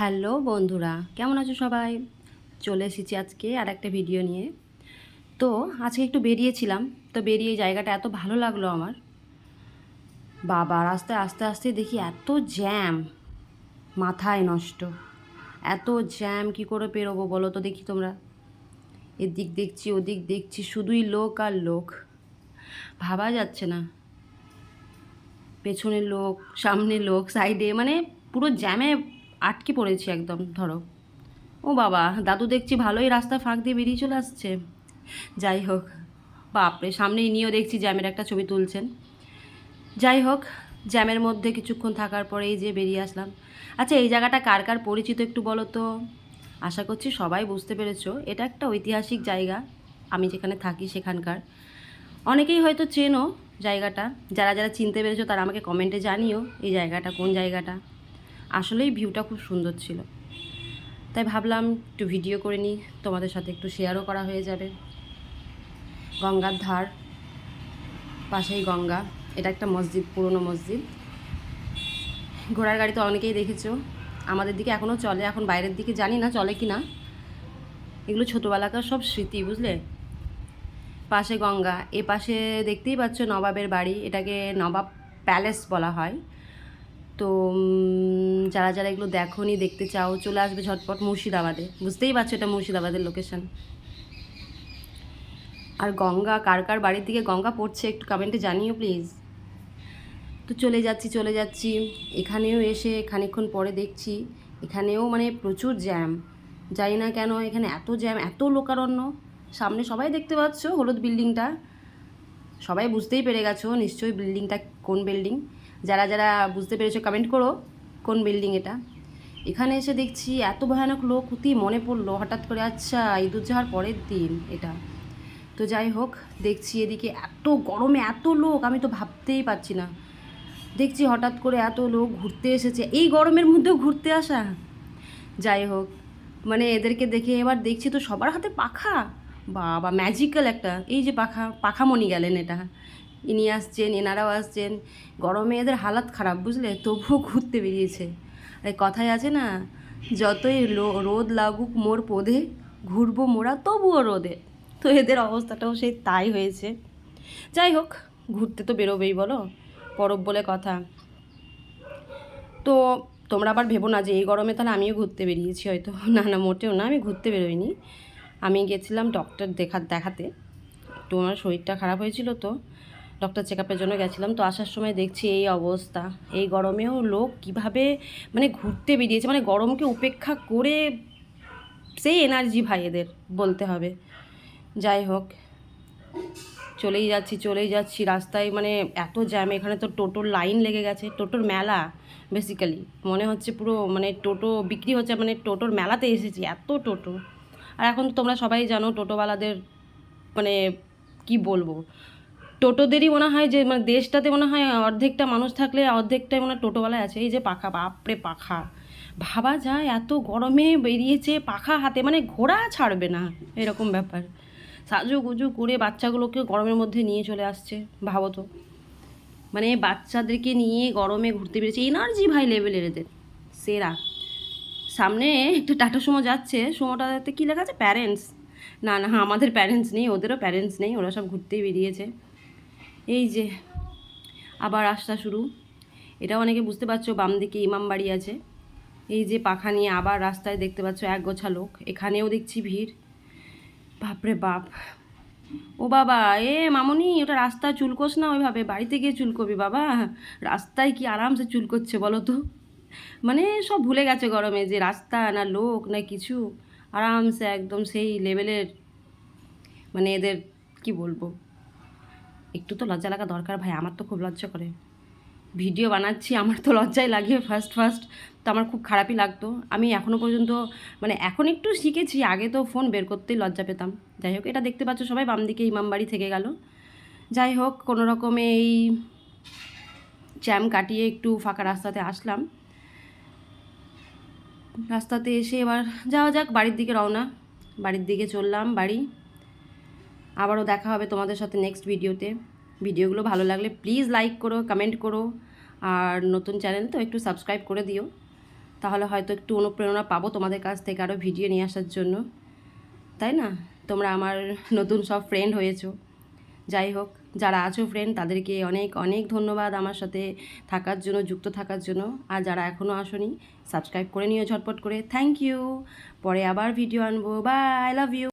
Hello বন্ধুরা, কেমন আছো সবাই? চলে এসেছি আজকে আর একটা ভিডিও নিয়ে। তো আজকে একটু বেরিয়েছিলাম, তো বেরিয়ে জায়গাটা এত ভালো লাগল আমার। বাবা রাস্তায় আস্তে আস্তে দেখি এত জ্যাম, মাথায় নষ্ট। এত জ্যাম, কি করে পেরোবো বলো তো দেখি তোমরা। এদিক দেখছি, ওদিক দেখছি, শুধুই লোক আর লোক। ভাবা যাচ্ছে না। পেছনের লোক সামনে লোক সাইডে মানে পুরো জ্যামে আটকে পড়েছি একদম, ধরো। ও বাবা, দাদু দেখছি ভালোই রাস্তা ফাঁক দিয়ে বেরিয়ে চলে আসছে। যাই হোক, বাপরে, সামনে ইনিও দেখছি জ্যামের একটা ছবি তুলছেন। যাই হোক, জ্যামের মধ্যে কিছুক্ষণ থাকার পরেই যে বেরিয়ে আসলাম। আচ্ছা এই জায়গাটা কার কার পরিচিত একটু বলো তো? আশা করছি সবাই বুঝতে পেরেছ, এটা একটা ঐতিহাসিক জায়গা, আমি যেখানে থাকি সেখানকার। অনেকেই হয়তো চেনো জায়গাটা, যারা যারা চিনতে পেরেছ তারা আমাকে কমেন্টে জানিও এই জায়গাটা, কোন জায়গাটা। আসলেই ভিউটা খুব সুন্দর ছিল। তাই ভাবলাম একটু ভিডিও করে নিই, তোমাদের সাথে একটু শেয়ারও করা হয়ে যাবে। গঙ্গার ধার, পাশেই গঙ্গা, এটা একটা মসজিদ, পুরনো মসজিদ। ঘোড়ার গাড়ি তো অনেকেই দেখেছ। আমাদের দিকে এখনও চলে, এখন বাইরের দিকে জানি না চলে কি না এগুলো ছোটোবেলাকার সব স্মৃতি, বুঝলে? পাশে গঙ্গা, এ পাশে দেখতেই পাচ্ছ নবাবের বাড়ি, এটাকে নবাব প্যালেস বলা হয়। তো যারা যারা এগুলো দেখোনি, দেখতে চাও, চলে আসবে ঝটপট মুর্শিদাবাদে। বুঝতেই পারছ এটা মুর্শিদাবাদের লোকেশন আর গঙ্গা, কার কার বাড়ির দিকে গঙ্গা পড়ছে একটু কমেন্টে জানিও প্লিজ তো চলে যাচ্ছি চলে যাচ্ছি। এখানেও এসে খানিকক্ষণ পরে দেখছি, এখানেও মানে প্রচুর জ্যাম জানি না কেন, এখানে এত জ্যাম এত লোকারণ্য। সামনে সবাই দেখতে পাচ্ছ হলুদ বিল্ডিংটা। সবাই বুঝতেই পেরে গেছো নিশ্চয়ই বিল্ডিংটা কোন বিল্ডিং। যারা যারা বুঝতে পেরেছ কমেন্ট করো। কোন বিল্ডিং এটা? এখানে এসে দেখছি এত ভয়ানক লোক, অতি মনে পড়ল হঠাৎ করে আচ্ছা যাওয়ার পরের দিন এটা। তো যাই হোক, দেখছি এদিকে এত গরমে এত লোক, আমি তো ভাবতেই পারছি না। দেখছি হঠাৎ করে এত লোক ঘুরতে এসেছে, এই গরমের মধ্যেও ঘুরতে আসা। যাই হোক মানে এদেরকে দেখে এবার দেখছি তো সবার হাতে পাখা। বাবা ম্যাজিক্যাল একটা, এই যে পাখা, পাখামণি গেলেন এটা। ইনি আসছেন, এনারাও আসছেন। গরমে এদের হালাত খারাপ, বুঝলে? তবুও ঘুরতে বেরিয়েছে। এই কথায় আছে না, যতই রোদ লাগুক মোর পদে, ঘুরবো মোরা, তবুও রোদে। তো এদের অবস্থাটাও সেই তাই হয়েছে। যাই হোক, ঘুরতে তো বেরোবেই, বলো? পরব বলে কথা। তো তোমরা আবার ভেবো না যে এই গরমে তাহলে আমিও ঘুরতে বেরিয়েছি হয়তো। না না, মোটেও না, আমি ঘুরতে বেরোইনি। আমি গেছিলাম ডক্টর দেখা, দেখাতে। একটু আমার শরীরটা খারাপ হয়েছিল তো। ডক্টর চেক আপের জন্য গেছিলাম। তো আসার সময় দেখছি এই অবস্থা। এই গরমেও লোক কীভাবে মানে ঘুরতে বেরিয়েছে মানে গরমকে উপেক্ষা করে সেই এনার্জি ভাই এদের, বলতে হবে। যাই হোক, চলেই যাচ্ছি চলেই যাচ্ছি। রাস্তায় মানে এত জ্যাম এখানে তো টোটোর লাইন লেগে গেছে। টোটোর মেলা বেসিক্যালি মনে হচ্ছে পুরো মানে টোটো বিক্রি হচ্ছে মানে টোটোর মেলাতে এসেছি, এত টোটো। আর এখন তোমরা সবাই জানো, টোটোওয়ালাদের মানে কি বলব? টোটোদেরই মনে হয় যে মানে দেশটাতে মনে হয় অর্ধেকটা মানুষ থাকলে অর্ধেকটাই মনে হয় টোটোওয়ালায় আছে। এই যে পাখা, বাপরে পাখা। ভাবা যায় এত গরমে বেরিয়েছে পাখা হাতে মানে ঘোড়া ছাড়বে না, এরকম ব্যাপার। সাজু গুজু করে বাচ্চাগুলোকে গরমের মধ্যে নিয়ে চলে আসছে, ভাবো তো। মানে বাচ্চাদেরকে নিয়ে গরমে ঘুরতে বেরিয়েছে। এনার্জি ভাই লেভেলের এদের, সেরা। সামনে একটা টাটা সুমো যাচ্ছে, সুমোটাতে কী লেখা আছে? প্যারেন্টস। না না, আমাদের প্যারেন্টস নেই, ওদেরও প্যারেন্টস নেই, ওরা সব ঘুরতেই বেরিয়েছে। এই যে, আবার রাস্তা শুরু। এটা অনেকে বুঝতে পারছ, বাম দিকে ইমাম বাড়ি আছে। এই যে পাখা নিয়ে আবার রাস্তায় দেখতে পাচ্ছ এক গোছা লোক। এখানেও দেখছি ভিড়। বাপরে বাপ। ও বাবা, এ মামনি, ওটা রাস্তা চুলকোস না ওইভাবে? বাড়িতে গিয়ে চুলকবি বাবা? রাস্তায় কি আরামসে চুলকোচ্ছে বলো তো? মানে সব ভুলে গেছে গরমে যে রাস্তা না লোক না কিছু। আরামসে একদম সেই লেভেলের মানে এদের, কি বলব? একটু তো লজ্জা লাগা দরকার ভাই, আমার তো খুব লজ্জা করে। ভিডিও বানাচ্ছি, আমার তো লজ্জাই লাগে ফার্স্ট ফার্স্ট তো আমার খুব খারাপই লাগতো। আমি এখনও পর্যন্ত মানে এখন একটু শিখেছি, আগে তো ফোন বের করতেই লজ্জা পেতাম। যাই হোক, এটা দেখতে পাচ্ছ সবাই বাম দিকে ইমামবাড়ি থেকে গেল। যাই হোক, কোনো রকমে এই জ্যাম কাটিয়ে একটু ফাঁকা রাস্তাতে আসলাম। রাস্তাতে এসে এবার যাওয়া যাক, বাড়ির দিকে রওনা। বাড়ির দিকে চললাম বাড়ি। আবারও দেখা হবে তোমাদের সাথে নেক্সট ভিডিওতে ভিডিওগুলো ভালো লাগলে প্লিজ লাইক করো কমেন্ট করো। আর নতুন চ্যানেল তো একটু সাবস্ক্রাইব করে দিও। তাহলে হয়তো একটু অনুপ্রেরণা পাবো তোমাদের কাছ থেকে আরও ভিডিও নিয়ে আসার জন্য। তাই না? তোমরা আমার নতুন সব ফ্রেন্ড হয়েছো। যাই হোক, যারা আছো ফ্রেন্ড তাদেরকে অনেক অনেক ধন্যবাদ আমার সাথে থাকার জন্য, যুক্ত থাকার জন্য। আর যারা এখনও আসনি সাবস্ক্রাইব করে নিও ঝটপট করে। থ্যাংক ইউ পরে আবার ভিডিও আনব। By I love you